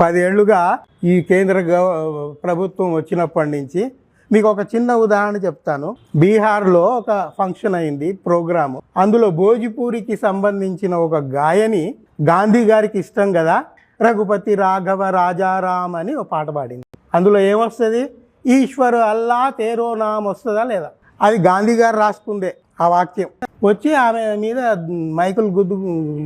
పదేళ్ళుగా ఈ కేంద్ర ప్రభుత్వం వచ్చినప్పటి నుంచి మీకు ఒక చిన్న ఉదాహరణ చెప్తాను. బీహార్లో ఒక ఫంక్షన్ అయింది ప్రోగ్రాము. అందులో భోజ్పూరికి సంబంధించిన ఒక గాయని గాంధీ గారికి ఇష్టం కదా రఘుపతి రాఘవ రాజారాం అని ఒక పాట పాడింది. అందులో ఏమొస్తుంది? ఈశ్వరు అల్లా తేరో నామ్ వస్తుందా లేదా? అది గాంధీ గారు రాసుకుందే. ఆ వాక్యం. వచ్చి ఆమె మీద మైకులు గుద్దు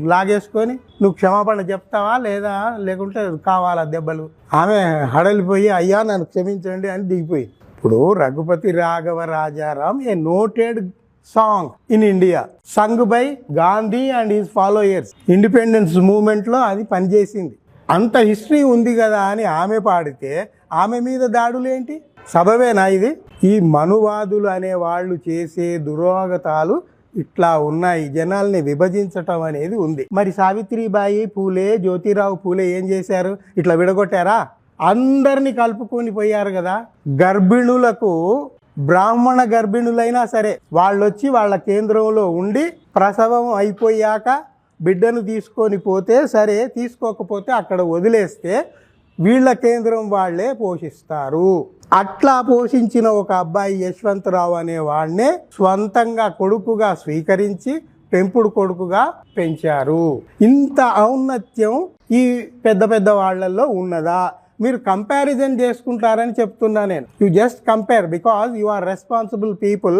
లాగేసుకొని నువ్వు క్షమాపణ చెప్తావా లేదా? లేకుంటే కావాలా దెబ్బలు? ఆమె హడలిపోయి అయ్యా నన్ను క్షమించండి అని దిగిపోయింది ఇప్పుడు Raghupati Raghava Rajaram a noted song in India. Sung by Gandhi and his followers. Independence మూమెంట్లో అది పనిచేసింది. అంత హిస్టరీ ఉంది కదా అని ఆమె పాడితే ఆమె మీద దాడులేంటి సబవేనా ఇది? ఈ మనువాదులు అనే వాళ్ళు చేసే దురోగతాలు ఇట్లా ఉన్నాయి. జనాల్ని విభజించటం అనేది ఉంది. మరి సావిత్రిబాయి పూలే జ్యోతిరావు పూలే ఏం చేశారు? ఇట్లా విడగొట్టారా? అందరినీ కలుపుకొని పోయారు కదా. గర్భిణులకు బ్రాహ్మణ గర్భిణులైనా సరే వాళ్ళు వచ్చి వాళ్ళ కేంద్రంలో ఉండి ప్రసవం అయిపోయాక బిడ్డను తీసుకొని పోతే సరే తీసుకోకపోతే అక్కడ వదిలేస్తే వీళ్ళ కేంద్రం వాళ్ళే పోషిస్తారు. అట్లా పోషించిన ఒక అబ్బాయి యశ్వంతరావు అనే వాడినే స్వంతంగా కొడుకుగా స్వీకరించి పెంపుడు కొడుకుగా పెంచారు. ఇంత ఔన్నత్యం ఈ పెద్ద పెద్ద వాళ్ళల్లో ఉన్నదా? మీరు కంపారిజన్ చేసుకుంటారని చెప్తున్నా నేను. You just compare because you are responsible people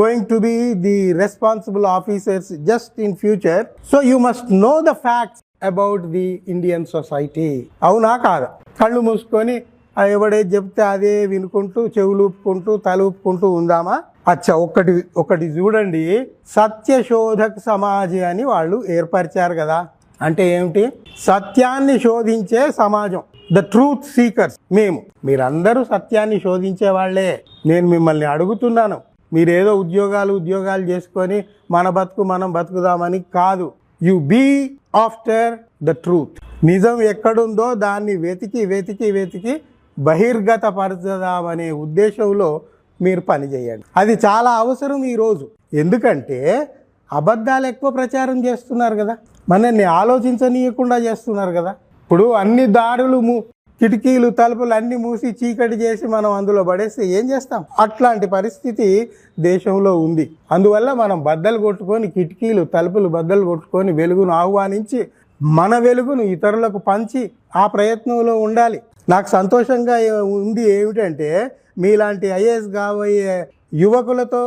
going to be the responsible officers just in future so you must know the facts about the Indian society అవునా కాదా? కళ్ళు మూసుకొని ఎవడే చెప్తే అదే వినుకుంటూ చెవులు ఊపుకుంటూ ఉందామా? అచ్చా ఒకటి ఒకటి చూడండి. సత్యశోధక సమాజం అని వాళ్ళు ఏర్పరిచారు కదా. అంటే ఏమిటి? సత్యాన్ని శోధించే సమాజం. ద ట్రూత్ సీకర్స్ మేము. మీరందరూ సత్యాన్ని శోధించే వాళ్ళే. నేను మిమ్మల్ని అడుగుతున్నాను. మీరేదో ఉద్యోగాలు ఉద్యోగాలు చేసుకొని మన బతుకు మనం బతుకుదామని కాదు. You be after the truth. నిజం ఎక్కడుందో దాన్ని వెతికి వెతికి వెతికి బహిర్గతపరచదామనే ఉద్దేశంలో మీరు పని చేయండి. అది చాలా అవసరం ఈరోజు ఎందుకంటే అబద్ధాలు ఎక్కువ ప్రచారం చేస్తున్నారు కదా. మనల్ని ఆలోచించనీయకుండా చేస్తున్నారు కదా. ఇప్పుడు అన్ని దారులు కిటికీలు తలుపులు అన్ని మూసి చీకటి చేసి మనం అందులో పడేస్తే ఏం చేస్తాం? అట్లాంటి పరిస్థితి దేశంలో ఉంది. అందువల్ల మనం బద్దలు కొట్టుకొని కిటికీలు తలుపులు బద్దలు కొట్టుకొని వెలుగును ఆహ్వానించి మన వెలుగును ఇతరులకు పంచి ఆ ప్రయత్నంలో ఉండాలి. నాకు సంతోషంగా ఉంది ఏమిటంటే మీలాంటి ఐఏఎస్ కాబోయే యువకులతో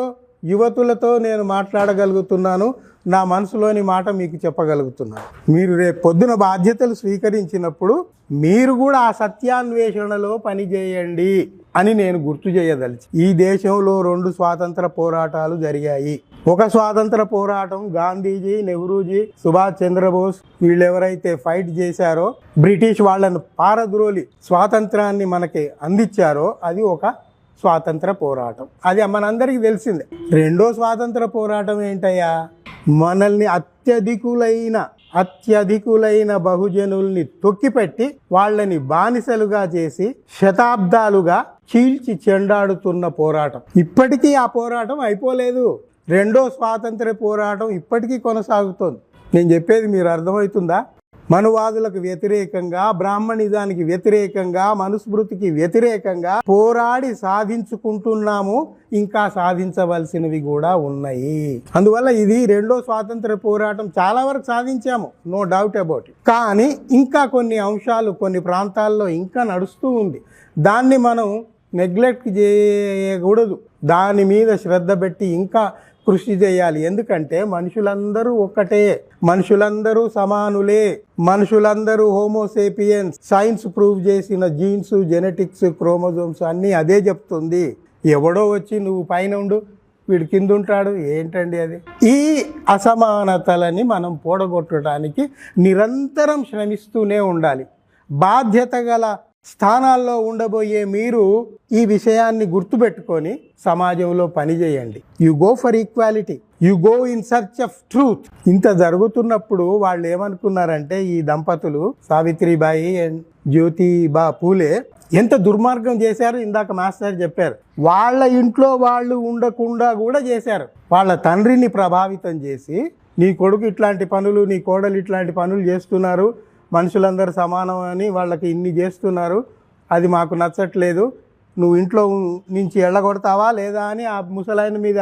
యువతులతో నేను మాట్లాడగలుగుతున్నాను. నా మనసులోని మాట మీకు చెప్పగలుగుతున్నాను. మీరు రేపు పొద్దున బాధ్యతలు స్వీకరించినప్పుడు మీరు కూడా ఆ సత్యాన్వేషణలో పనిచేయండి అని నేను గుర్తు చేయదలిచి ఈ దేశంలో రెండు స్వాతంత్ర పోరాటాలు జరిగాయి. ఒక స్వాతంత్ర పోరాటం గాంధీజీ నెహ్రూజీ సుభాష్ చంద్రబోస్ వీళ్ళు ఎవరైతే ఫైట్ చేశారో బ్రిటిష్ వాళ్ళను పారద్రోలి స్వాతంత్రాన్ని మనకి అందించారో అది ఒక స్వాతంత్ర పోరాటం. అది మనందరికీ తెలిసిందే. రెండో స్వాతంత్ర పోరాటం ఏంటయ్యా? మనల్ని అత్యధికులైన అత్యధికులైన బహుజనుల్ని తొక్కిపెట్టి వాళ్ళని బానిసలుగా చేసి శతాబ్దాలుగా చీల్చి చెండాడుతున్న పోరాటం. ఇప్పటికీ ఆ పోరాటం అయిపోలేదు. రెండో స్వాతంత్ర పోరాటం ఇప్పటికీ కొనసాగుతోంది. నేను చెప్పేది మీరు అర్థమవుతుందా? మనువాదులకు వ్యతిరేకంగా బ్రాహ్మణిజానికి వ్యతిరేకంగా మనుస్మృతికి వ్యతిరేకంగా పోరాడి సాధించుకుంటున్నాము. ఇంకా సాధించవలసినవి కూడా ఉన్నాయి. అందువల్ల ఇది రెండో స్వాతంత్ర పోరాటం చాలా వరకు సాధించాము. నో డౌట్ అబౌట్ ఇట్ కానీ ఇంకా కొన్ని అంశాలు కొన్ని ప్రాంతాల్లో ఇంకా నడుస్తూ ఉంది. దాన్ని మనం నెగ్లెక్ట్ చేయకూడదు. దాని మీద శ్రద్ధ పెట్టి ఇంకా కృషి చేయాలి. ఎందుకంటే మనుషులందరూ ఒక్కటే. మనుషులందరూ సమానులే. మనుషులందరూ హోమోసేపియన్స్ సైన్స్ ప్రూవ్ చేసిన జీన్స్ జెనెటిక్స్ క్రోమోజోమ్స్ అన్నీ అదే చెప్తుంది. ఎవడో వచ్చి నువ్వు పైన ఉండు వీడు కింద ఉంటాడు ఏంటండి అది? ఈ అసమానతలని మనం పూడగొట్టడానికి నిరంతరం శ్రమిస్తూనే ఉండాలి. బాధ్యత గల స్థానాల్లో ఉండబోయే మీరు ఈ విషయాన్ని గుర్తుపెట్టుకొని సమాజంలో పనిచేయండి you go for equality you go in search of truth ఇంత జరుగుతున్నప్పుడు వాళ్ళు ఏమనుకున్నారంటే ఈ దంపతులు సావిత్రిబాయి అండ్ జ్యోతిబా పూలే ఎంత దుర్మార్గం చేశారు ఇందాక మాస్టర్ చెప్పారు. వాళ్ళ ఇంట్లో వాళ్ళు ఉండకుండా కూడా చేశారు. వాళ్ళ తండ్రిని ప్రభావితం చేసి నీ కొడుకు ఇట్లాంటి పనులు నీ కోడలు ఇట్లాంటి పనులు చేస్తున్నారు మనుషులందరూ సమానం అని వాళ్ళకి ఇన్ని చేస్తున్నారు. అది మాకు నచ్చట్లేదు. నువ్వు ఇంట్లో నుంచి ఎళ్ళగొడతావా లేదా అని ఆ ముసలాయన మీద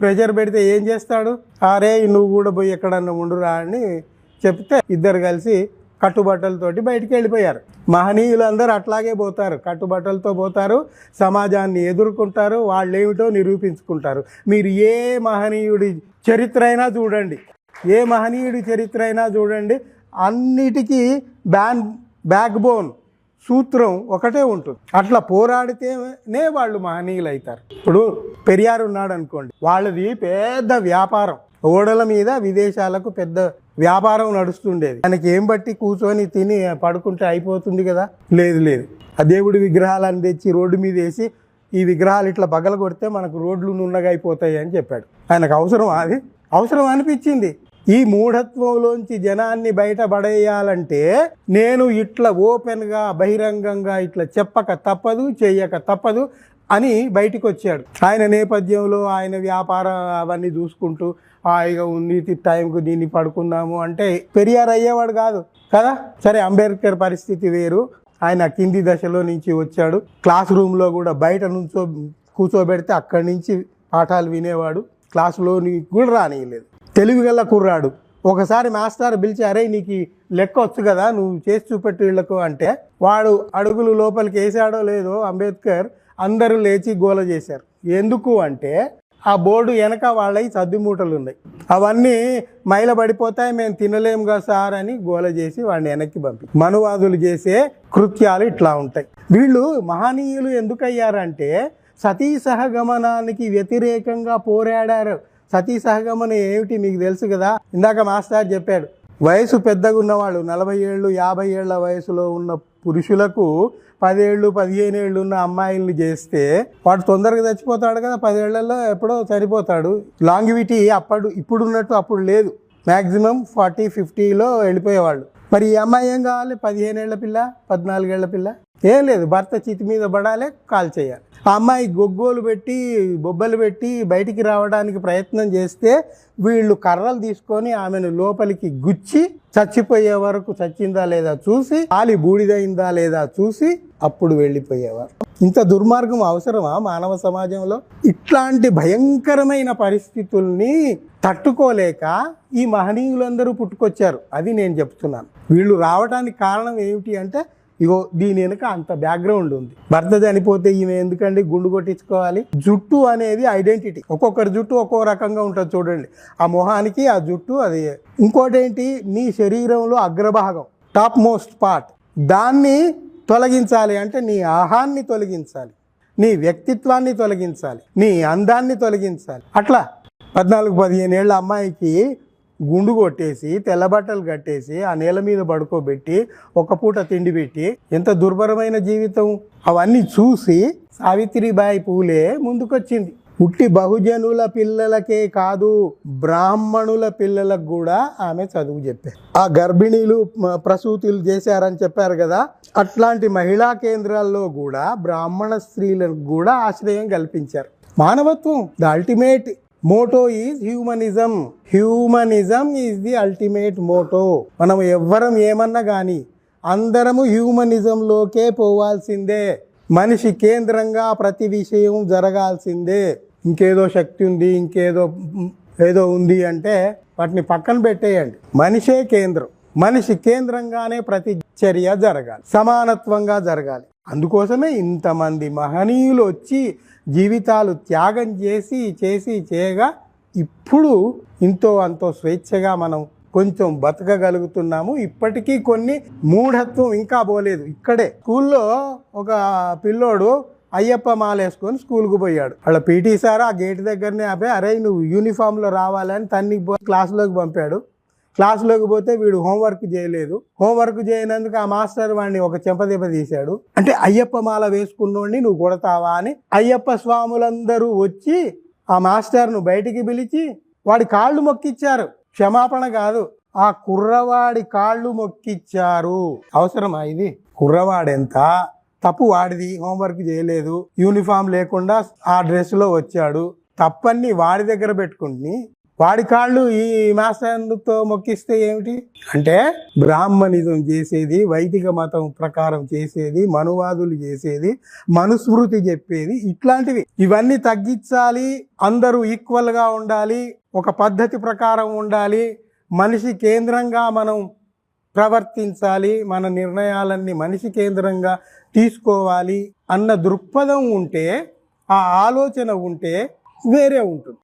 ప్రెషర్ పెడితే ఏం చేస్తాడు? అరే నువ్వు కూడా పోయి ఎక్కడన్నా ఉండురా అని చెప్తే ఇద్దరు కలిసి కట్టుబట్టలతోటి బయటికి వెళ్ళిపోయారు. మహనీయులు అందరూ అట్లాగే పోతారు. కట్టుబట్టలతో పోతారు. సమాజాన్ని ఎదుర్కొంటారు. వాళ్ళు ఏమిటో నిరూపించుకుంటారు. మీరు ఏ మహనీయుడి చరిత్ర అయినా చూడండి. ఏ మహనీయుడి చరిత్ర అయినా చూడండి. అన్నిటికీ బ్యాన్ బ్యాక్ బోన్ సూత్రం ఒకటే ఉంటుంది. అట్లా పోరాడితేనే వాళ్ళు మహనీయులు అవుతారు ఇప్పుడు పెరియారు ఉన్నాడు అనుకోండి వాళ్ళది పెద్ద వ్యాపారం. ఓడల మీద విదేశాలకు పెద్ద వ్యాపారం నడుస్తుండేది. ఆయనకి ఏం బట్టి కూర్చొని తిని పడుకుంటే అయిపోతుంది కదా? లేదు లేదు. ఆ దేవుడి విగ్రహాలను తెచ్చి రోడ్డు మీద వేసి ఈ విగ్రహాలు ఇట్లా బగల కొడితే మనకు రోడ్లు నున్నగా అయిపోతాయి అని చెప్పాడు. ఆయనకు అవసరం అది అవసరం అనిపించింది. ఈ మూఢత్వంలోంచి జనాన్ని బయటపడేయాలంటే నేను ఇట్లా ఓపెన్గా బహిరంగంగా ఇట్లా చెప్పక తప్పదు చేయక తప్పదు అని బయటికి వచ్చాడు ఆయన నేపథ్యంలో ఆయన వ్యాపారం అవన్నీ చూసుకుంటూ హాయిగా ఉంది టైంకు దీన్ని పడుకున్నాము అంటే పెరియార్ అయ్యేవాడు కాదు కదా? సరే అంబేద్కర్ పరిస్థితి వేరు. ఆయన కింది దశలో నుంచి వచ్చాడు. క్లాస్ రూమ్లో కూడా బయట నుంచో కూర్చోబెడితే అక్కడి నుంచి పాఠాలు వినేవాడు. క్లాసులోని కూడా రానియలేదు తెలివిగల కుర్రాడు. ఒకసారి మాస్టర్ పిలిచి అరే నీకు లెక్క వచ్చు కదా నువ్వు చేసి చూపెట్టు వీళ్ళకు అంటే వాడు అడుగులు లోపలికి వేసాడో లేదో అంబేద్కర్ అందరూ లేచి గోల చేశారు. ఎందుకు అంటే ఆ బోర్డు వెనక వాళ్ళవి సర్దిమూటలు ఉన్నాయి. అవన్నీ మైల పడిపోతాయి మేము తినలేముగా సార్ అని గోల చేసి వాడిని వెనక్కి పంపి. మనువాదులు చేసే కృత్యాలు ఇట్లా ఉంటాయి. వీళ్ళు మహనీయులు ఎందుకయ్యారంటే సతీ సహగమనానికి వ్యతిరేకంగా పోరాడారు. సతీ సహగమనం ఏమిటి మీకు తెలుసు కదా? ఇందాక మాస్టర్ చెప్పాడు వయసు పెద్దగా ఉన్నవాళ్ళు నలభై ఏళ్ళు యాభై ఏళ్ళ వయసులో ఉన్న పురుషులకు పదేళ్ళు పదిహేను ఏళ్ళు ఉన్న అమ్మాయిల్ని చేస్తే వాడు తొందరగా చచ్చిపోతాడు కదా పదేళ్ళలో ఎప్పుడో చనిపోతాడు. లాంగివిటీ అప్పుడు ఇప్పుడున్నట్టు అప్పుడు లేదు. మ్యాక్సిమం ఫార్టీ ఫిఫ్టీలో వెళ్ళిపోయేవాళ్ళు. మరి ఈ అమ్మాయి ఏం కావాలి? పదిహేనేళ్ళ పిల్ల పద్నాలుగేళ్ళ పిల్ల? ఏం లేదు భర్త చితి మీద పడాలి కాల్ చేయాలి. ఆ అమ్మాయి గొగ్గోలు పెట్టి బొబ్బలు పెట్టి బయటికి రావడానికి ప్రయత్నం చేస్తే వీళ్ళు కర్రలు తీసుకొని ఆమెను లోపలికి గుచ్చి చచ్చిపోయే వరకు చచ్చిందా లేదా చూసి ఆలి బూడిదైందా లేదా చూసి అప్పుడు వెళ్ళిపోయేవారు. ఇంత దుర్మార్గం అవసరమా మానవ సమాజంలో? ఇట్లాంటి భయంకరమైన పరిస్థితుల్ని తట్టుకోలేక ఈ మహనీయులందరూ పుట్టుకొచ్చారు. అది నేను చెప్తున్నాను. వీళ్ళు రావడానికి కారణం ఏమిటి అంటే ఇగో దీని వెనుక అంత బ్యాక్గ్రౌండ్ ఉంది. భర్త చనిపోతే ఈమె ఎందుకండి గుండు కొట్టించుకోవాలి? జుట్టు అనేది ఐడెంటిటీ. ఒక్కొక్కరి జుట్టు ఒక్కో రకంగా ఉంటుంది చూడండి. ఆ మొహానికి ఆ జుట్టు అది ఇంకోటి ఏంటి నీ శరీరంలో అగ్రభాగం టాప్ మోస్ట్ పార్ట్ దాన్ని తొలగించాలి అంటే నీ ఆహాన్ని తొలగించాలి. నీ వ్యక్తిత్వాన్ని తొలగించాలి. నీ అందాన్ని తొలగించాలి. అట్లా పద్నాలుగు పదిహేను ఏళ్ళ అమ్మాయికి గుండు కొట్టేసి తెల్లబట్టలు కట్టేసి ఆ నేల మీద పడుకోబెట్టి ఒక పూట తిండి పెట్టి ఎంత దుర్భరమైన జీవితం. అవన్నీ చూసి సావిత్రిబాయి పూలే ముందుకొచ్చింది. ఉట్టి బహుజనుల పిల్లలకే కాదు బ్రాహ్మణుల పిల్లలకు కూడా ఆమె చదువు చెప్పారు ఆ గర్భిణీలు ప్రసూతులు చేశారని చెప్పారు కదా అట్లాంటి మహిళా కేంద్రాల్లో కూడా బ్రాహ్మణ స్త్రీలకు కూడా ఆశ్రయం కల్పించారు. మానవత్వం the ultimate motto is humanism humanism is the ultimate motto మనం ఎవ్వరం ఏమన్నా కానీ అందరము హ్యూమనిజంలోకే పోవాల్సిందే. మనిషి కేంద్రంగా ప్రతి విషయం జరగాల్సిందే. ఇంకేదో శక్తి ఉంది ఇంకేదో ఏదో ఉంది అంటే వాటిని పక్కన పెట్టేయండి. మనిషే కేంద్రం. మనిషి కేంద్రంగానే ప్రతి చర్య జరగాలి. సమానత్వంగా జరగాలి. అందుకోసమే ఇంతమంది మహనీయులు వచ్చి జీవితాలు త్యాగం చేసి చేసి చేయగా ఇప్పుడు ఇంతో అంతో స్వేచ్ఛగా మనం కొంచెం బతకగలుగుతున్నాము. ఇప్పటికీ కొన్ని మూఢత్వం ఇంకా పోలేదు. ఇక్కడే స్కూల్లో ఒక పిల్లోడు అయ్యప్ప మాలేసుకొని స్కూల్కి పోయాడు. వాళ్ళ పీటీ సార్ ఆ గేట్ దగ్గరనే ఆపే అరే నువ్వు యూనిఫామ్లో రావాలని తన్ని క్లాస్లోకి పంపాడు. క్లాస్లోకి పోతే వీడు హోంవర్క్ చేయలేదు. హోంవర్క్ చేయనందుకు ఆ మాస్టర్ వాడిని ఒక చెంపదెబ్బ తీశాడు. అంటే అయ్యప్ప మాల వేసుకున్నోడిని నువ్వు కొడతావా అని అయ్యప్ప స్వాములందరూ వచ్చి ఆ మాస్టర్ను బయటికి పిలిచి వాడి కాళ్ళు మొక్కిచ్చారు. క్షమాపణ కాదు ఆ కుర్రవాడి కాళ్ళు మొక్కిచ్చారు. అవసరమా ఇది? కుర్రవాడెంత? తప్పు వాడిది హోంవర్క్ చేయలేదు. యూనిఫామ్ లేకుండా ఆ డ్రెస్లో వచ్చాడు. తప్పన్ని వాడి దగ్గర పెట్టుకుని వాడి కాళ్ళు ఈ మాస్టర్తో మొక్కిస్తే ఏమిటి? అంటే బ్రాహ్మణిజం చేసేది వైదిక మతం ప్రకారం చేసేది మనువాదులు చేసేది మనుస్మృతి చెప్పేది ఇట్లాంటివి. ఇవన్నీ తగ్గించాలి అందరూ ఈక్వల్గా ఉండాలి ఒక పద్ధతి ప్రకారం ఉండాలి మనిషి కేంద్రంగా మనం ప్రవర్తించాలి మన నిర్ణయాలన్నీ మనిషి కేంద్రంగా తీసుకోవాలి అన్న దృక్పథం ఉంటే ఆ ఆలోచన ఉంటే వేరే ఉంటుంది.